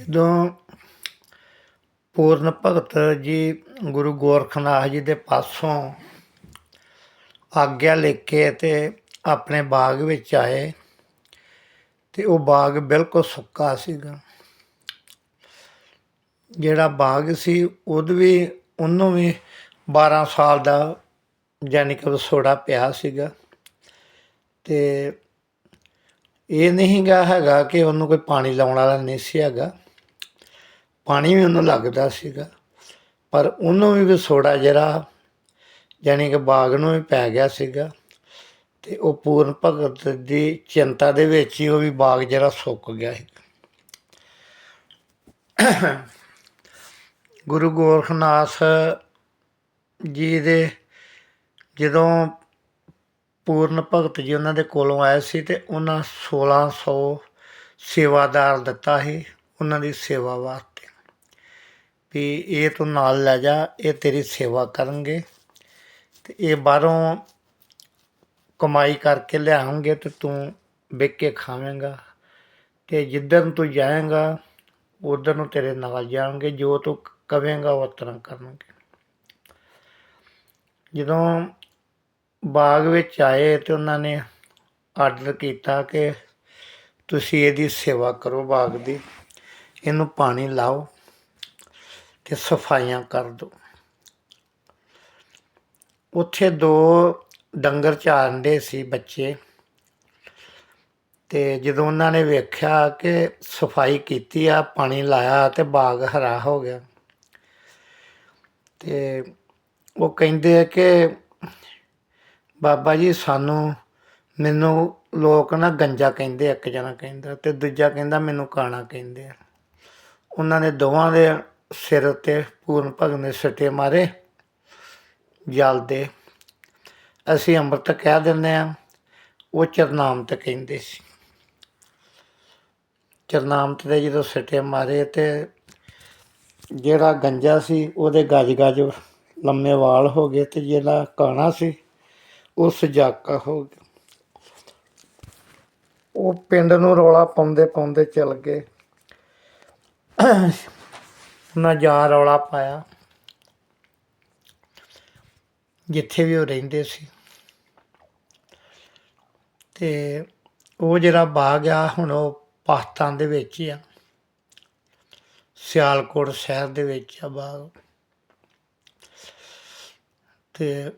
ਜਦੋਂ ਪੂਰਨ ਭਗਤ ਜੀ ਗੁਰੂ ਗੋਰਖਨਾਥ ਜੀ ਦੇ ਪਾਸੋਂ ਆਗਿਆ ਲੈ ਕੇ ਤੇ ਆਪਣੇ ਬਾਗ ਵਿੱਚ ਆਏ ਤੇ ਉਹ ਬਾਗ ਬਿਲਕੁਲ ਸੁੱਕਾ ਸੀਗਾ। ਜਿਹੜਾ ਬਾਗ ਸੀ ਉਹਦੇ ਵੀ, ਉਹਨੂੰ ਵੀ 12 ਸਾਲ ਦਾ ਯਾਨੀ ਕਿ ਵਸੋੜਾ ਪਿਆ ਸੀਗਾ। ਤੇ ਇਹ ਨਹੀਂ ਗਾ ਹੈਗਾ ਕਿ ਉਹਨੂੰ ਕੋਈ ਪਾਣੀ ਲਾਉਣ ਵਾਲਾ ਨਹੀਂ ਸੀ ਹੈਗਾ। ਪਾਣੀ ਵੀ ਉਹਨੂੰ ਲੱਗਦਾ ਸੀਗਾ, ਪਰ ਉਹਨੂੰ ਵੀ ਵਿਛੋੜਾ ਜਿਹੜਾ ਯਾਨੀ ਕਿ ਬਾਗ ਨੂੰ ਵੀ ਪੈ ਗਿਆ ਸੀਗਾ ਤੇ ਉਹ ਪੂਰਨ ਭਗਤ ਦੀ ਚਿੰਤਾ ਦੇ ਵਿੱਚ ਹੀ ਉਹ ਵੀ ਬਾਗ ਜਿਹੜਾ ਸੁੱਕ ਗਿਆ ਸੀ। ਗੁਰੂ ਗੋਰਖਨਾਥ ਜੀ ਦੇ ਜਦੋਂ ਪੂਰਨ ਭਗਤ ਜੀ ਉਹਨਾਂ ਦੇ ਕੋਲੋਂ ਆਏ ਸੀ ਤੇ ਉਹਨਾਂ 1600 ਸੇਵਾਦਾਰ ਦਿੱਤਾ ਸੀ, ਉਹਨਾਂ ਦੀ ਸੇਵਾ ਵਾਸਤੇ। ਵੀ ਇਹ ਤੂੰ ਨਾਲ ਲੈ ਜਾ, ਇਹ ਤੇਰੀ ਸੇਵਾ ਕਰਨਗੇ। ਤੇ ਇਹ ਬਾਹਰੋਂ ਕਮਾਈ ਕਰਕੇ ਲਿਆਉਂਗੇ ਤੇ ਤੂੰ ਵਿਕ ਕੇ ਖਾਵੇਂਗਾ। ਤੇ ਜਿੱਦਣ ਤੂੰ ਜਾਏਗਾ, ਉਧਰ ਨੂੰ ਤੇਰੇ ਨਾਲ ਜਾਣਗੇ, ਜੋ ਤੂੰ ਕਵੇਂਗਾ ਉਹ ਤਰ੍ਹਾਂ ਕਰਨਗੇ। ਜਦੋਂ ਬਾਗ ਵਿੱਚ ਆਏ ਤੇ ਉਹਨਾਂ ਨੇ ਆਰਡਰ ਕੀਤਾ ਕਿ ਤੁਸੀਂ ਇਹਦੀ ਸੇਵਾ ਕਰੋ ਬਾਗ ਦੀ, ਇਹਨੂੰ ਪਾਣੀ ਲਾਓ। ਤੇ ਸਫਾਈਆਂ ਕਰ ਦਿਓ ਉੱਥੇ ਦੋ ਡੰਗਰ ਚਾਰਨਦੇ ਸੀ ਬੱਚੇ ਤੇ ਜਦੋਂ ਉਹਨਾਂ ਨੇ ਵੇਖਿਆ ਕਿ ਸਫ਼ਾਈ ਕੀਤੀ ਆ, ਪਾਣੀ ਲਾਇਆ ਤੇ ਬਾਗ ਹਰਾ ਹੋ ਗਿਆ ਤੇ ਉਹ ਕਹਿੰਦੇ ਆ ਕਿ ਬਾਬਾ ਜੀ ਸਾਨੂੰ ਮੈਨੂੰ ਲੋਕ ਨਾ ਗੰਜਾ ਕਹਿੰਦੇ ਇੱਕ ਜਣਾ ਕਹਿੰਦਾ ਤੇ ਦੂਜਾ ਕਹਿੰਦਾ ਮੈਨੂੰ ਕਾਣਾ ਕਹਿੰਦੇ ਆ। ਉਹਨਾਂ ਨੇ ਦੋਵਾਂ ਦੇ ਸਿਰ ਉੱਤੇ ਪੂਰਨ ਭਗਤ ਨੇ ਸੱਟੇ ਮਾਰੇ, ਜਲ ਦੇ। ਅਸੀਂ ਅੰਮ੍ਰਿਤ ਕਹਿ ਦਿੰਦੇ ਆ ਉਹ ਚਰਨਾਮਤ ਕਹਿੰਦੇ ਸੀ। ਚਰਨਾਮਤ ਦੇ ਜਦੋਂ ਸੱਟੇ ਮਾਰੇ ਤੇ ਜਿਹੜਾ ਗੰਜਾ ਸੀ, ਉਹਦੇ ਗਜ ਗਜ ਲੰਮੇ ਵਾਲ ਹੋ ਗਏ ਤੇ ਜਿਹੜਾ ਕਾਣਾ ਸੀ, ਉਹ ਸਜਾਕਾ ਹੋ ਗਿਆ। ਉਹ ਪਿੰਡ ਨੂੰ ਰੌਲਾ ਪਾਉਂਦੇ ਪਾਉਂਦੇ ਚੱਲ ਗਏ। ਉਹਨਾਂ ਜਾ ਰੌਲਾ ਪਾਇਆ। ਜਿੱਥੇ ਵੀ ਉਹ ਰਹਿੰਦੇ ਸੀ। ਤੇ ਉਹ ਜਿਹੜਾ ਬਾਗ ਆ, ਹੁਣ ਉਹ ਪਾਕਿਸਤਾਨ ਦੇ ਵਿੱਚ ਹੀ ਆ। ਸਿਆਲਕੋਟ ਸ਼ਹਿਰ ਦੇ ਵਿੱਚ ਆ ਬਾਗ। ਤੇ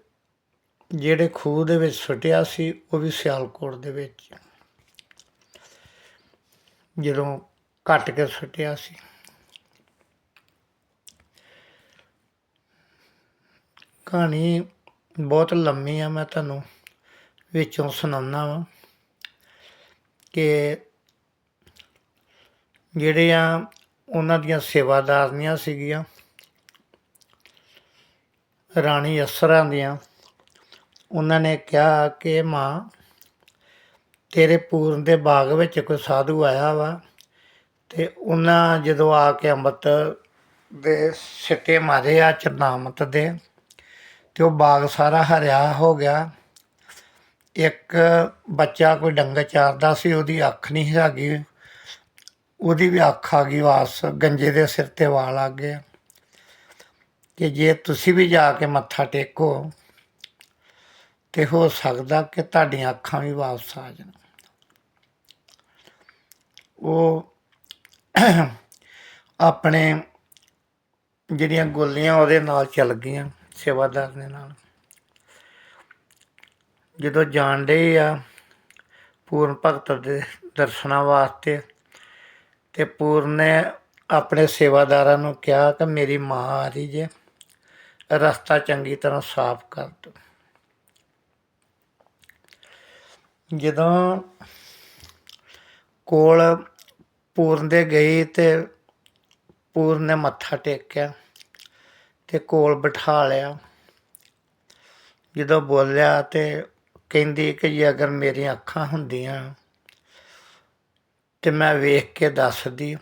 ਜਿਹੜੇ ਖੂਹ ਦੇ ਵਿੱਚ ਸੁੱਟਿਆ ਸੀ, ਉਹ ਵੀ ਸਿਆਲਕੋਟ ਦੇ ਵਿੱਚ। ਜਦੋਂ ਕੱਟ ਕੇ ਸੁੱਟਿਆ ਸੀ। ਕਹਾਣੀ ਬਹੁਤ ਲੰਮੀ ਆ, ਮੈਂ ਤੁਹਾਨੂੰ ਵਿੱਚੋਂ ਸੁਣਾਉਣਾ ਵਾ ਕਿ ਜਿਹੜੇ ਆ ਉਹਨਾਂ ਦੀਆਂ ਸੇਵਾਦਾਰਨੀਆਂ ਸੀਗੀਆਂ, ਰਾਣੀ ਅਸਰਾਂ ਦੀਆਂ, ਉਹਨਾਂ ਨੇ ਕਿਹਾ ਕਿ ਮਾਂ, ਤੇਰੇ ਪੂਰਨ ਦੇ ਬਾਗ ਵਿੱਚ ਕੋਈ ਸਾਧੂ ਆਇਆ ਵਾ ਤੇ ਉਹਨਾਂ ਜਦੋਂ ਆ ਕੇ ਅੰਮ੍ਰਿਤ ਦੇ ਸਿੱਟੇ ਮਾਰੇ ਆ ਚਰਨਾਮਤ ਦੇ ਅਤੇ ਉਹ ਬਾਗ ਸਾਰਾ ਹਰਿਆ ਹੋ ਗਿਆ। ਇੱਕ ਬੱਚਾ ਕੋਈ ਡੰਗਰ ਚਾਰਦਾ ਸੀ, ਉਹਦੀ ਅੱਖ ਨਹੀਂ ਹੈਗੀ। ਉਹਦੀ ਵੀ ਅੱਖ ਆ ਗਈ ਵਾਸ ਗੰਜੇ ਦੇ ਸਿਰ ਤੇ ਵਾਲ ਆ ਗਏ। ਕਿ ਜੇ ਤੁਸੀਂ ਵੀ ਜਾ ਕੇ ਮੱਥਾ ਟੇਕੋ, ਤੇ ਹੋ ਸਕਦਾ ਕਿ ਤੁਹਾਡੀਆਂ ਅੱਖਾਂ ਵੀ ਵਾਪਸ ਆ ਜਾਣ। ਉਹ ਆਪਣੇ ਜਿਹੜੀਆਂ ਗੋਲੀਆਂ ਉਹਦੇ ਨਾਲ ਚੱਲ ਗਈਆਂ। ਸੇਵਾਦਾਰ ਦੇ ਨਾਲ। ਜਦੋਂ ਜਾਣਦੇ ਆ ਪੂਰਨ ਭਗਤ ਦੇ ਦਰਸ਼ਨਾਂ ਵਾਸਤੇ ਤੇ ਪੂਰਨ ਨੇ ਆਪਣੇ ਸੇਵਾਦਾਰਾਂ ਨੂੰ ਕਿਹਾ ਕਿ ਮੇਰੀ ਮਾਂ ਆ ਰਹੀ ਜੇ ਰਸਤਾ ਚੰਗੀ ਤਰ੍ਹਾਂ ਸਾਫ਼ ਕਰ ਦਿਓ। ਜਦੋਂ ਕੋਲ ਪੂਰਨ ਦੇ ਗਈ ਤੇ ਪੂਰਨ ਨੇ ਮੱਥਾ ਟੇਕਿਆ। ਤੇ ਕੋਲ ਬਿਠਾ ਲਿਆ। ਜਦੋਂ ਬੋਲਿਆ ਤੇ ਕਹਿੰਦੀ ਕਿ ਜੇ ਅਗਰ ਮੇਰੀਆਂ ਅੱਖਾਂ ਹੁੰਦੀਆਂ ਤੇ ਮੈਂ ਵੇਖ ਕੇ ਦੱਸਦੀ।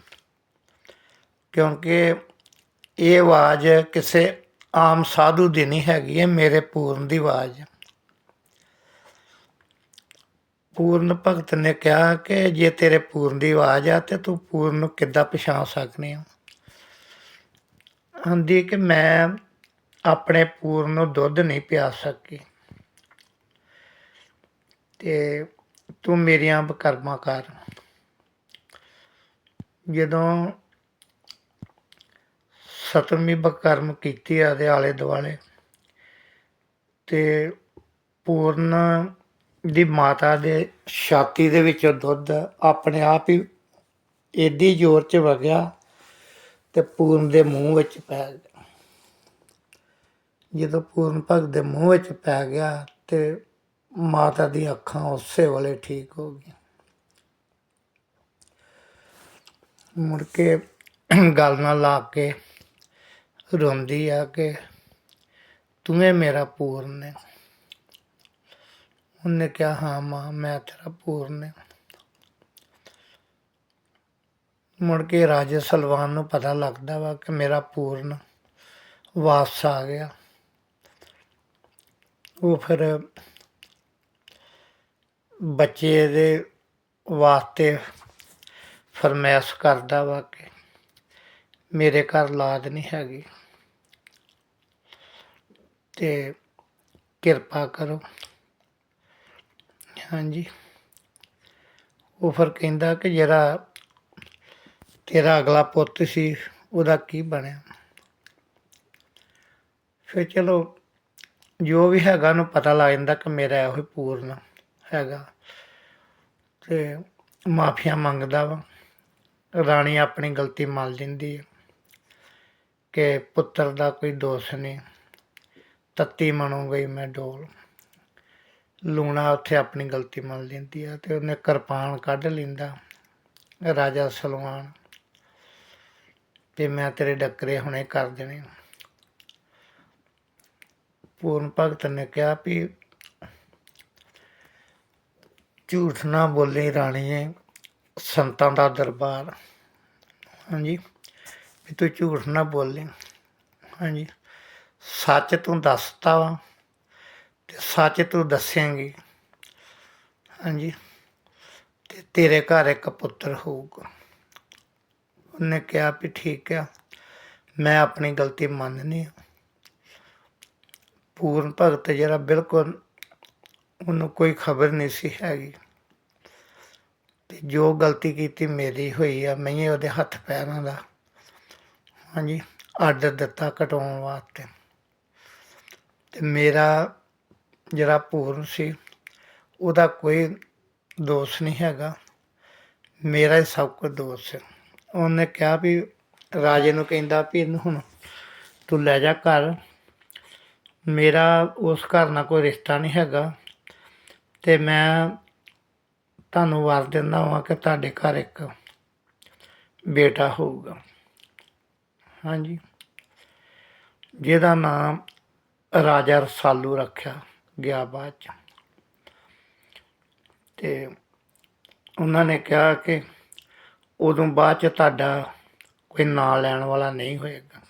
ਕਿਉਂਕਿ ਇਹ ਆਵਾਜ਼ ਕਿਸੇ ਆਮ ਸਾਧੂ ਦੀ ਨਹੀਂ ਹੈਗੀ, ਇਹ ਮੇਰੇ ਪੂਰਨ ਦੀ ਆਵਾਜ਼। ਪੂਰਨ ਭਗਤ ਨੇ ਕਿਹਾ ਕਿ ਜੇ ਤੇਰੇ ਪੂਰਨ ਦੀ ਆਵਾਜ਼ ਆ ਤੇ ਤੂੰ ਪੂਰਨ ਨੂੰ ਕਿੱਦਾਂ ਪਛਾਣ ਸਕਨੀ ਆ? ਆਂਦੀ ਕਿ ਮੈਂ ਆਪਣੇ ਪੂਰਨ ਨੂੰ ਦੁੱਧ ਨਹੀਂ ਪਿਆ ਸਕੀ। ਤੇ ਤੂੰ ਮੇਰੀਆਂ ਬਕਰਮਾਂ ਕਰ। ਜਦੋਂ ਸਤਵੀਂ ਬਕਰਮ ਕੀਤੀ ਆ ਦੇ ਆਲੇ ਦੁਆਲੇ, ਤੇ ਪੂਰਨ ਦੀ ਮਾਤਾ ਦੇ ਛਾਤੀ ਦੇ ਵਿੱਚੋਂ ਦੁੱਧ ਆਪਣੇ ਆਪ ਹੀ ਏਡੀ ਜ਼ੋਰ ਚ ਵਗਿਆ ਤੇ ਪੂਰਨ ਦੇ ਮੂੰਹ ਵਿੱਚ ਪੈ ਗਿਆ। ਜਦੋਂ ਪੂਰਨ ਭਗਤ ਦੇ ਮੂੰਹ ਵਿੱਚ ਪੈ ਗਿਆ ਤੇ ਮਾਤਾ ਦੀ ਅੱਖਾਂ ਉਸੇ ਵੇਲੇ ਠੀਕ ਹੋ ਗਈਆਂ। ਮੁੜ ਕੇ ਗੱਲ ਨਾਲ ਲਾ ਕੇ ਰੋਂਦੀ ਆ ਕਿ ਤੂੰ ਮੇਰਾ ਪੂਰਨ ਹੈ। ਉਹਨੇ ਕਿਹਾ, ਹਾਂ ਮਾਂ, ਮੈਂ ਤੇਰਾ ਪੂਰਨ ਹੈ। ਮੁੜ ਕੇ ਰਾਜੇ ਸਲਵਾਨ ਨੂੰ ਪਤਾ ਲੱਗਦਾ ਵਾ ਕਿ ਮੇਰਾ ਪੂਰਨ ਵਾਪਸ ਆ ਗਿਆ। ਉਹ ਫਿਰ ਬੱਚੇ ਦੇ ਵਾਸਤੇ ਫਰਮੈਸ ਕਰਦਾ ਵਾ ਕਿ ਮੇਰੇ ਘਰ ਲਾਦ ਨਹੀਂ ਹੈਗੀ ਤੇ ਕਿਰਪਾ ਕਰੋ। ਹਾਂਜੀ। ਉਹ ਫਿਰ ਕਹਿੰਦਾ ਕਿ ਜਿਹੜਾ ਤੇਰਾ ਅਗਲਾ ਪੁੱਤ ਸੀ, ਉਹਦਾ ਕੀ ਬਣਿਆ? ਫਿਰ ਚਲੋ, ਜੋ ਵੀ ਹੈਗਾ ਨੂੰ ਪਤਾ ਲੱਗ ਜਾਂਦਾ ਕਿ ਮੇਰਾ ਇਹੋ ਹੀ ਪੂਰਨ ਹੈਗਾ। ਤੇ ਮਾਫੀਆ ਮੰਗਦਾ ਵਾ। ਰਾਣੀ ਆਪਣੀ ਗਲਤੀ ਮੰਨ ਲੈਂਦੀ ਹੈ ਕਿ ਪੁੱਤਰ ਦਾ ਕੋਈ ਦੋਸ਼ ਨਹੀਂ। ਤੱਤੀ ਮਨੋ ਗਈ ਮੈਂ ਡੋਲ। ਲੂਣਾ ਉੱਥੇ ਆਪਣੀ ਗਲਤੀ ਮੰਨ ਲੈਂਦੀ ਆ ਤੇ ਉਹਨੇ ਕਿਰਪਾਨ ਕੱਢ ਲੈਂਦਾ, ਰਾਜਾ ਸਲਵਾਨ। ਤੇ ਮੈਂ ਤੇਰੇ ਡੱਕਰੇ ਹੁਣੇ ਕਰ ਦੇਣੇ ਪੂਰਨ ਭਗਤ ਨੇ ਕਿਹਾ ਵੀ ਝੂਠ ਨਾ ਬੋਲੇ ਰਾਣੀਏ, ਸੰਤਾਂ ਦਾ ਦਰਬਾਰ। ਹਾਂਜੀ, ਵੀ ਤੂੰ ਝੂਠ ਨਾ ਬੋਲੇ। ਹਾਂਜੀ, ਸੱਚ ਤੂੰ ਦੱਸਤਾ ਵਾ ਤੇ ਸੱਚ ਤੂੰ ਦੱਸੇਂਗੀ। ਹਾਂਜੀ, ਤੇ ਤੇਰੇ ਘਰ ਇੱਕ ਪੁੱਤਰ ਹੋਊਗਾ। ਉਹਨੇ ਕਿਹਾ ਵੀ ਠੀਕ ਆ, ਮੈਂ ਆਪਣੀ ਗਲਤੀ ਮੰਨਨੀ ਆ। ਪੂਰਨ ਭਗਤ ਜਿਹੜਾ ਬਿਲਕੁਲ ਉਹਨੂੰ ਕੋਈ ਖਬਰ ਨਹੀਂ ਸੀ ਹੈਗੀ। ਤੇ ਜੋ ਗਲਤੀ ਕੀਤੀ ਮੇਰੀ ਹੋਈ ਆ, ਮੈਂ ਉਹਦੇ ਹੱਥ ਪੈਰਾਂ ਦਾ, ਹਾਂਜੀ ਆਰਡਰ ਦਿੱਤਾ ਕਟਾਉਣ ਵਾਸਤੇ। ਤੇ ਮੇਰਾ ਜਿਹੜਾ ਪੂਰਨ ਸੀ, ਉਹਦਾ ਕੋਈ ਦੋਸ਼ ਨਹੀਂ ਹੈਗਾ। ਮੇਰਾ ਹੀ ਸਭ ਕੁਝ ਦੋਸ਼ ਹੈ ਉਹਨੇ ਕਿਹਾ ਵੀ ਰਾਜੇ ਨੂੰ ਕਹਿੰਦਾ ਵੀ ਇਹਨੂੰ ਹੁਣ ਤੂੰ ਲੈ ਜਾ ਘਰ। ਮੇਰਾ ਉਸ ਘਰ ਨਾਲ ਕੋਈ ਰਿਸ਼ਤਾ ਨਹੀਂ ਹੈਗਾ। ਤੇ ਮੈਂ ਤੁਹਾਨੂੰ ਵਰ ਦਿੰਦਾ ਹਾਂ ਕਿ ਤੁਹਾਡੇ ਘਰ ਇੱਕ ਬੇਟਾ ਹੋਊਗਾ। ਹਾਂਜੀ। ਜਿਹਦਾ ਨਾਮ ਰਾਜਾ ਰਸਾਲੂ ਰੱਖਿਆ ਗਿਆ ਬਾਅਦ ਚ। ਤੇ ਉਹਨਾਂ ਨੇ ਕਿਹਾ ਕਿ ਉਦੋਂ ਬਾਅਦ ਚ ਤੁਹਾਡਾ ਕੋਈ ਨਾਂ ਲੈਣ ਵਾਲਾ ਨਹੀਂ ਹੋਏਗਾ।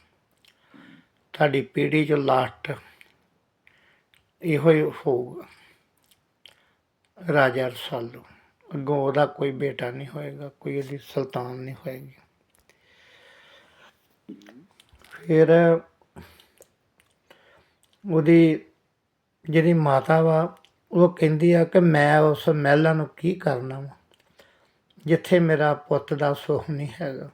ਤੁਹਾਡੀ ਪੀੜ੍ਹੀ ਚ ਲਾਸਟ ਇਹੋ ਹੀ ਹੋਊਗਾ। ਰਾਜਾ ਰਸਾਲੂ, ਅੱਗੋਂ ਉਹਦਾ ਕੋਈ ਬੇਟਾ ਨਹੀਂ ਹੋਏਗਾ, ਕੋਈ ਉਹਦੀ ਸੁਲਤਾਨ ਨਹੀਂ ਹੋਏਗੀ। ਫਿਰ ਉਹਦੀ ਜਿਹੜੀ ਮਾਤਾ ਵਾ, ਉਹ ਕਹਿੰਦੀ ਆ ਕਿ ਮੈਂ ਉਸ ਮਹਿਲਾ ਨੂੰ ਕੀ ਕਰਨਾ ਵਾ? ਜਿੱਥੇ ਮੇਰਾ ਪੁੱਤ ਦਾ ਸੁੱਖ ਨਹੀਂ ਹੈਗਾ,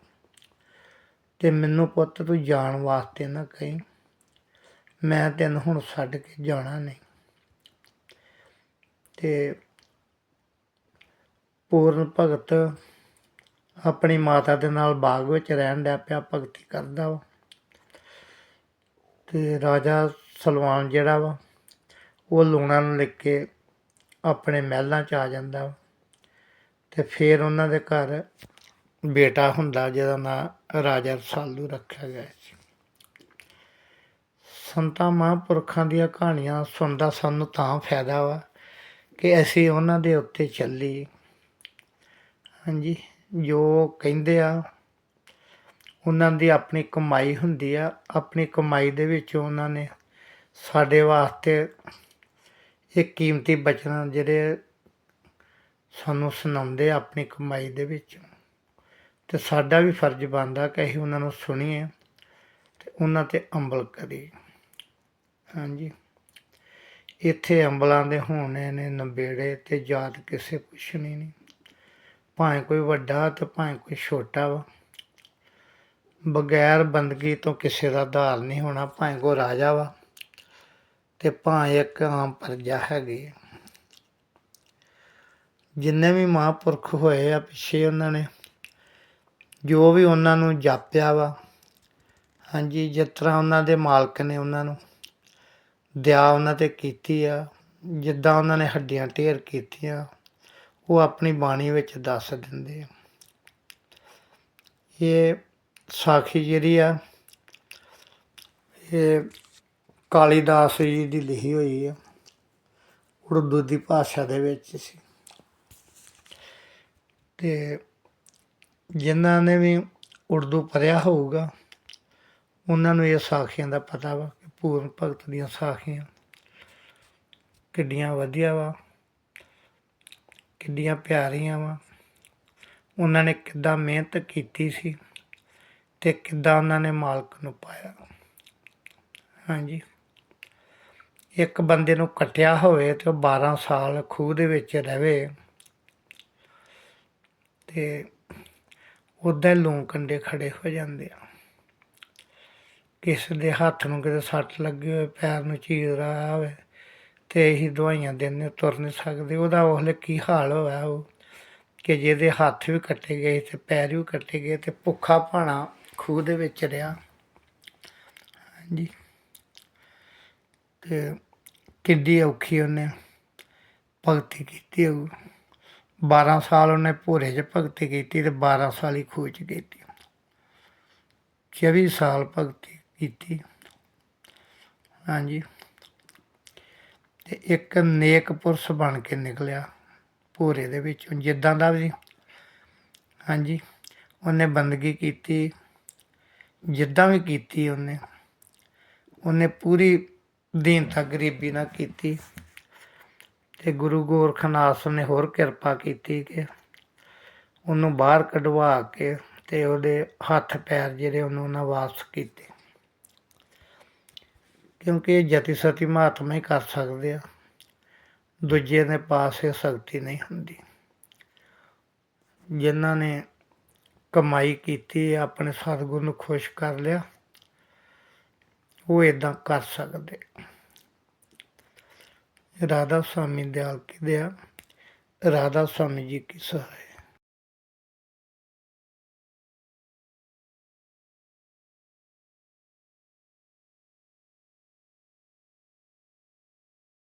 ਤੇ ਮੈਨੂੰ ਪੁੱਤ ਤੂੰ ਜਾਣ ਵਾਸਤੇ ਨਾ ਕਹੀਂ। ਮੈਂ ਤੈਨੂੰ ਹੁਣ ਛੱਡ ਕੇ ਜਾਣਾ ਨਹੀਂ। ਤੇ ਪੂਰਨ ਭਗਤ ਆਪਣੀ ਮਾਤਾ ਦੇ ਨਾਲ ਬਾਗ ਵਿੱਚ ਰਹਿਣ ਡਿਆ ਪਿਆ, ਭਗਤੀ ਕਰਦਾ ਵਾ। ਤੇ ਰਾਜਾ ਸਲਵਾਨ ਜਿਹੜਾ ਵਾ, ਉਹ ਲੂਣਾ ਨੂੰ ਲਿਖ ਕੇ ਆਪਣੇ ਮਹਿਲਾਂ 'ਚ ਆ ਜਾਂਦਾ ਵਾ। ਤੇ ਫਿਰ ਉਹਨਾਂ ਦੇ ਘਰ ਬੇਟਾ ਹੁੰਦਾ ਜਿਹਦਾ ਨਾਂ ਰਾਜਾ ਰਸਾਲੂ ਰੱਖਿਆ ਗਿਆ ਸੀ। ਸੰਤਾਂ ਮਹਾਂਪੁਰਖਾਂ ਦੀਆਂ ਕਹਾਣੀਆਂ ਸੁਣਦਾ ਸਾਨੂੰ ਤਾਂ ਫਾਇਦਾ ਵਾ ਕਿ ਅਸੀਂ ਉਹਨਾਂ ਦੇ ਉੱਤੇ ਚੱਲੀਏ। ਹਾਂਜੀ, ਜੋ ਕਹਿੰਦੇ ਆ, ਉਹਨਾਂ ਦੀ ਆਪਣੀ ਕਮਾਈ ਹੁੰਦੀ ਆ, ਆਪਣੀ ਕਮਾਈ ਦੇ ਵਿੱਚ ਉਹਨਾਂ ਨੇ ਸਾਡੇ ਵਾਸਤੇ ਇਹ ਕੀਮਤੀ ਬਚਨ ਜਿਹੜੇ ਸਾਨੂੰ ਸੁਣਾਉਂਦੇ ਆਪਣੀ ਕਮਾਈ ਦੇ ਵਿੱਚ। ਤੇ ਸਾਡਾ ਵੀ ਫਰਜ਼ ਬਣਦਾ ਕਿ ਅਸੀਂ ਉਹਨਾਂ ਨੂੰ ਸੁਣੀਏ ਤੇ ਉਹਨਾਂ ਤੇ ਅਮਲ ਕਰੀਏ। ਹਾਂਜੀ। ਇੱਥੇ ਅੰਬਲਾਂ ਦੇ ਹੋਣੇ ਨੇ ਨੰਬੇੜੇ ਤੇ ਜਾਤ ਕਿਸੇ ਪੁੱਛਣੀ ਨਹੀਂ। ਭਾਵੇਂ ਕੋਈ ਵੱਡਾ ਤੇ ਭਾਵੇਂ ਕੋਈ ਛੋਟਾ ਵਾ। ਬਗੈਰ ਬੰਦਗੀ ਤੋਂ ਕਿਸੇ ਦਾ ਆਧਾਰ ਨਹੀਂ ਹੋਣਾ, ਭਾਵੇਂ ਕੋ ਰਾਜਾ ਵਾ। ਤੇ ਭਾਵੇਂ ਇੱਕ ਆਮ ਪ੍ਰਜਾ ਹੈਗੀ ਹੈ। ਜਿੰਨੇ ਵੀ ਮਹਾਂਪੁਰਖ ਹੋਏ ਆ ਪਿੱਛੇ ਉਹਨਾਂ ਨੇ, ਜੋ ਵੀ ਉਹਨਾਂ ਨੂੰ ਜਾਪਿਆ ਵਾ, ਹਾਂਜੀ, ਜਿਸ ਤਰ੍ਹਾਂ ਉਹਨਾਂ ਦੇ ਮਾਲਕ ਨੇ ਉਹਨਾਂ ਨੂੰ ਦਿਆ ਉਹਨਾਂ ਤੇ ਕੀਤੀ ਆ, ਜਿੱਦਾਂ ਉਹਨਾਂ ਨੇ ਹੱਡੀਆਂ ਢੇਰ ਕੀਤੀਆਂ, ਉਹ ਆਪਣੀ ਬਾਣੀ ਵਿੱਚ ਦੱਸ ਦਿੰਦੇ ਆ। ਇਹ ਸਾਖੀ ਜਿਹੜੀ ਆ, ਇਹ ਕਾਲੀਦਾਸ ਜੀ ਦੀ ਲਿਖੀ ਹੋਈ ਆ, ਉਰਦੂ ਦੀ ਭਾਸ਼ਾ ਦੇ ਵਿੱਚ ਸੀ। ਤੇ ਜਿਨ੍ਹਾਂ ਨੇ ਵੀ ਉਰਦੂ ਪੜ੍ਹਿਆ ਹੋਊਗਾ, ਉਹਨਾਂ ਨੂੰ ਇਹ ਸਾਖੀਆਂ ਦਾ ਪਤਾ ਵਾ ਕਿ ਪੂਰਨ ਭਗਤ ਦੀਆਂ ਸਾਖੀਆਂ ਕਿੱਡੀਆਂ ਵਧੀਆ ਵਾ, ਕਿੱਡੀਆਂ ਪਿਆਰੀਆਂ ਵਾ, ਉਹਨਾਂ ਨੇ ਕਿੱਦਾਂ ਮਿਹਨਤ ਕੀਤੀ ਸੀ ਤੇ ਕਿੱਦਾਂ ਉਹਨਾਂ ਨੇ ਮਾਲਕ ਨੂੰ ਪਾਇਆ। ਹਾਂਜੀ। ਇੱਕ ਬੰਦੇ ਨੂੰ ਕੱਟਿਆ ਹੋਵੇ ਤੇ ਉਹ 12 ਸਾਲ ਖੂਹ ਦੇ ਵਿੱਚ ਰਹੇ ਤੇ ਉਦਾਂ ਹੀ ਲੂੰ ਕੰਡੇ ਖੜੇ ਹੋ ਜਾਂਦੇ ਆ। ਕਿਸੇ ਦੇ ਹੱਥ ਨੂੰ ਕਿਤੇ ਸੱਟ ਲੱਗੀ ਹੋਵੇ, ਪੈਰ ਨੂੰ ਚੀਰ ਰਿਹਾ ਹੋਵੇ ਤੇ ਇਹੀ ਦਵਾਈਆਂ ਦਿੰਦੇ ਤੁਰ ਨਹੀਂ ਸਕਦੇ। ਉਹਦਾ ਉਹਲੇ ਕੀ ਹਾਲ ਹੋਇਆ ਉਹ? ਕਿ ਜਿਹਦੇ ਹੱਥ ਵੀ ਕੱਟੇ ਗਏ ਤੇ ਪੈਰ ਵੀ ਕੱਟੇ ਗਏ ਤੇ ਭੁੱਖਾ ਭਾਣਾ ਖੂਹ ਦੇ ਵਿੱਚ ਰਿਹਾ। ਹਾਂਜੀ। ਤੇ ਕਿੱਡੀ ਔਖੀ ਉਹਨੇ ਭਗਤੀ ਕੀਤੀ ਉਹ 12 ਸਾਲ ਉਹਨੇ ਭੋਰੇ 'ਚ ਭਗਤੀ ਕੀਤੀ ਤੇ 12 ਸਾਲ ਹੀ ਖੂਹ 'ਚ ਕੀਤੀ। 24 ਸਾਲ ਭਗਤੀ ਕੀਤੀ। ਹਾਂਜੀ। ਤੇ ਇੱਕ ਨੇਕ ਪੁਰਸ਼ ਬਣ ਕੇ ਨਿਕਲਿਆ ਭੋਰੇ ਦੇ ਵਿੱਚੋਂ, ਜਿੱਦਾਂ ਦਾ ਵੀ। ਹਾਂਜੀ। ਉਹਨੇ ਬੰਦਗੀ ਕੀਤੀ, ਜਿੱਦਾਂ ਵੀ ਕੀਤੀ ਉਹਨੇ। ਉਹਨੇ ਪੂਰੀ ਦੀਨਤਾ ਗਰੀਬੀ ਨਾਲ ਕੀਤੀ। ਤੇ ਗੁਰੂ ਗੋਰਖਨਾਥ ਨੇ ਹੋਰ ਕਿਰਪਾ ਕੀਤੀ ਕਿ ਉਹਨੂੰ ਬਾਹਰ ਕਢਵਾ ਕੇ ਤੇ ਉਹਦੇ ਹੱਥ ਪੈਰ ਜਿਹੜੇ ਉਹਨੂੰ ਉਹਨਾਂ ਵਾਪਸ ਕੀਤੇ। ਕਿਉਂਕਿ ਇਹ ਜਤੀ ਸਤੀ ਮਹਾਤਮਾ ਹੀ ਕਰ ਸਕਦੇ ਆ। ਦੂਜੇ ਦੇ ਪਾਸ ਇਹ ਸ਼ਕਤੀ ਨਹੀਂ ਹੁੰਦੀ। ਜਿਨ੍ਹਾਂ ਨੇ ਕਮਾਈ ਕੀਤੀ, ਆਪਣੇ ਸਤਿਗੁਰ ਨੂੰ ਖੁਸ਼ ਕਰ ਲਿਆ, ਉਹ ਇਦਾਂ ਕਰ ਸਕਦੇ ਰਾਧਾ ਸੁਆਮੀ ਦਿਆਲ ਕੀ ਦਿਆ ਰਾਧਾ ਸੁਆਮੀ ਜੀ ਕੀ ਸਹਾਇ।